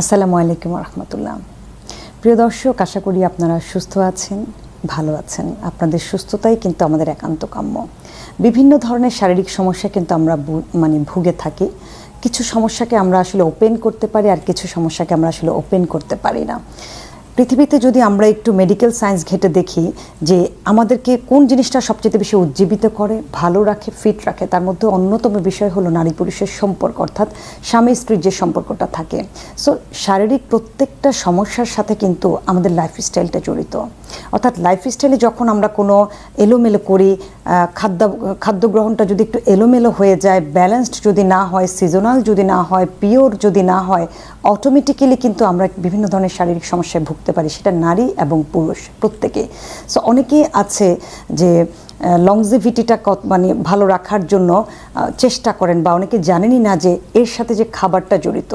আসসালামু আলাইকুম রহমতুল্লাহ। প্রিয় দর্শক, আশা করি আপনারা সুস্থ আছেন, ভালো আছেন। আপনাদের সুস্থতাই কিন্তু আমাদের একান্ত কাম্য। বিভিন্ন ধরনের শারীরিক সমস্যা কিন্তু আমরা মানে ভুগে থাকি। কিছু সমস্যাকে আমরা আসলে ওপেন করতে পারি আর কিছু সমস্যাকে আমরা আসলে ওপেন করতে পারি না। পৃথিবীতে যদি আমরা একটু মেডিকেল সায়েন্স ঘেটে দেখি যে আমাদেরকে কোন জিনিসটা সবচেয়ে বেশি উজ্জীবিত করে, ভালো রাখে ফিট রাখে, তার মধ্যে অন্যতম বিষয় হলো নারী পুরুষের সম্পর্ক, অর্থাৎ স্বামী স্ত্রীর যে সম্পর্কটা থাকে। সো শারীরিক প্রত্যেকটা সমস্যার সাথে কিন্তু আমাদের লাইফস্টাইলটা জড়িত। অর্থাৎ লাইফস্টাইলে যখন আমরা কোনো এলোমেলো করি খাদ্য খাদ্য গ্রহণটা যদি একটু এলোমেলো হয়ে যায় ব্যালেন্সড যদি না হয় সিজনাল যদি না হয় পিওর যদি না হয় অটোমেটিক্যালি কিন্তু আমরা বিভিন্ন ধরনের শারীরিক সমস্যায় ভুগতে পারি সেটা নারী এবং পুরুষ প্রত্যেকে। সো অনেকেই আছে যে লংজিভিটিটা মানে ভালো রাখার জন্য চেষ্টা করেন বা অনেকে জানেনই না যে এর সাথে যে খাবারটা জড়িত।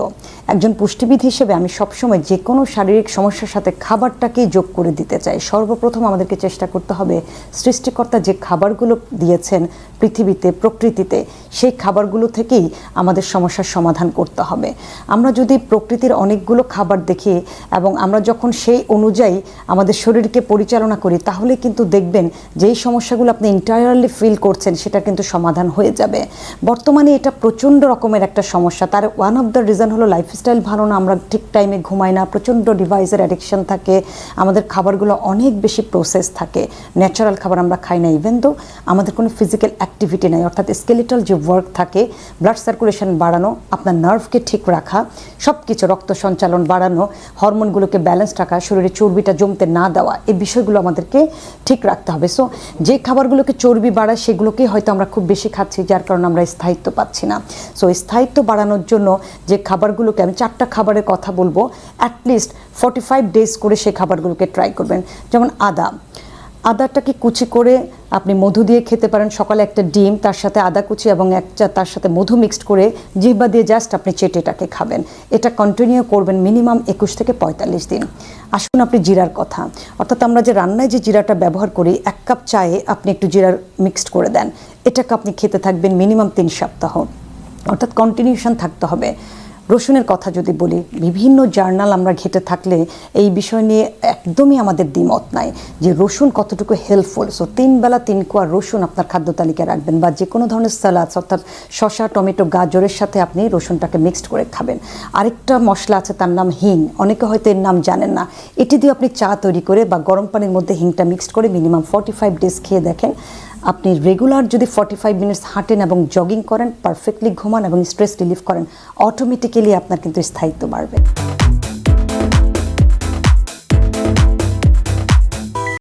একজন পুষ্টিবিদ হিসেবে আমি সবসময় যে কোনো শারীরিক সমস্যার সাথে খাবারটাকেই যোগ করে দিতে চাই। সর্বপ্রথম আমাদেরকে চেষ্টা করতে হবে সৃষ্টিকর্তা যে খাবারগুলো দিয়েছেন পৃথিবীতে, প্রকৃতিতে, সেই খাবারগুলো থেকেই আমাদের সমস্যার সমাধান করতে হবে। আমরা যদি প্রকৃতির অনেকগুলো খাবার দেখি এবং আমরা যখন সেই অনুযায়ী আমাদের শরীরকে পরিচালনা করি তাহলে কিন্তু দেখবেন যেই সমস্যাগুলো আপনি ইন্টায়ারলি ফিল করছেন, সেটা কিন্তু সমাধান হয়ে যাবে। বর্তমানে এটা প্রচণ্ড রকমের একটা সমস্যা। তার ওয়ান অফ দ্য রিজন হলো লাইফস্টাইল ভালো না, আমরা ঠিক টাইমে ঘুমাই না, প্রচণ্ড ডিভাইসের অ্যাডিকশন থাকে, আমাদের খাবারগুলো অনেক বেশি প্রসেস থাকে। ন্যাচারাল খাবার আমরা খাই না ইভেন তো আমাদের কোনো ফিজিক্যাল অ্যাক্টিভিটি নাই, অর্থাৎ স্কেলিটাল যে ওয়ার্ক থাকে ব্লাড সার্কুলেশন বাড়ানো, আপনার নার্ভকে ঠিক রাখা সব কিছু রক্ত সঞ্চালন বাড়ানো হরমোনগুলোকে ব্যালেন্স রাখা, শরীরে চর্বিটা জমতে না দেওয়া, এই বিষয়গুলো আমাদেরকে ঠিক রাখতে হবে। সো যে খাবারগুলোকে চর্বি বাড়ায় সেগুলোকেই হয়তো আমরা খুব বেশি খাচ্ছি, যার কারণে আমরা স্থায়িত্ব পাচ্ছি না। সো স্থায়িত্ব বাড়ানোর জন্য যে খাবারগুলোকে আমি চারটা খাবারের কথা বলব অ্যাটলিস্ট ফর্টি ফাইভ ডেজ করে সেই খাবারগুলোকে ট্রাই করবেন। যেমন আদা। আদাটাকে কুচি করে আপনি মধু দিয়ে খেতে পারেন। সকালে একটা ডিম, তার সাথে আদা কুচি এবং একটা তার সাথে মধু মিক্সড করে জিহ্বা দিয়ে জাস্ট আপনি চেটেটাকে খাবেন। এটা কন্টিনিউ করবেন মিনিমাম একুশ থেকে পঁয়তাল্লিশ দিন। আসুন আপনি জিরার কথা। অর্থাৎ আমরা যে রান্নায় যে জিরাটা ব্যবহার করি, এক কাপ চায়ে আপনি একটু জিরার মিক্সড করে দেন। এটাকে আপনি খেতে থাকবেন মিনিমাম তিন সপ্তাহ। অর্থাৎ কন্টিনিউশন থাকতে হবে। রসুনের কথা যদি বলি, বিভিন্ন জার্নাল আমরা ঘেটে থাকলে এই বিষয় নিয়ে একদমই আমাদের দ্বিমত নাই যে রসুন কতটুকু হেল্পফুল সো তিন বেলা তিন কোয়া রসুন আপনার খাদ্য তালিকায় রাখবেন বা যে কোনো ধরনের স্যালাডস অর্থাৎ শসা, টমেটো, গাজরের সাথে আপনি রসুনটাকে মিক্সড করে খাবেন। আরেকটা মশলা আছে, তার নাম হিং। অনেকে হয়তো এর নাম জানেন না। এটি দিয়ে আপনি চা তৈরি করে বা গরম পানির মধ্যে হিংটা মিক্সড করে মিনিমাম ফর্টি ফাইভ ডেজ খেয়ে দেখেন। আপনি রেগুলার যদি ফর্টি ফাইভ মিনিটস হাঁটেন এবং জগিং করেন পারফেক্টলি ঘুমান এবং স্ট্রেস রিলিফ করেন অটোমেটিক্যালি আপনার কিন্তু স্থায়িত্ব বাড়বে।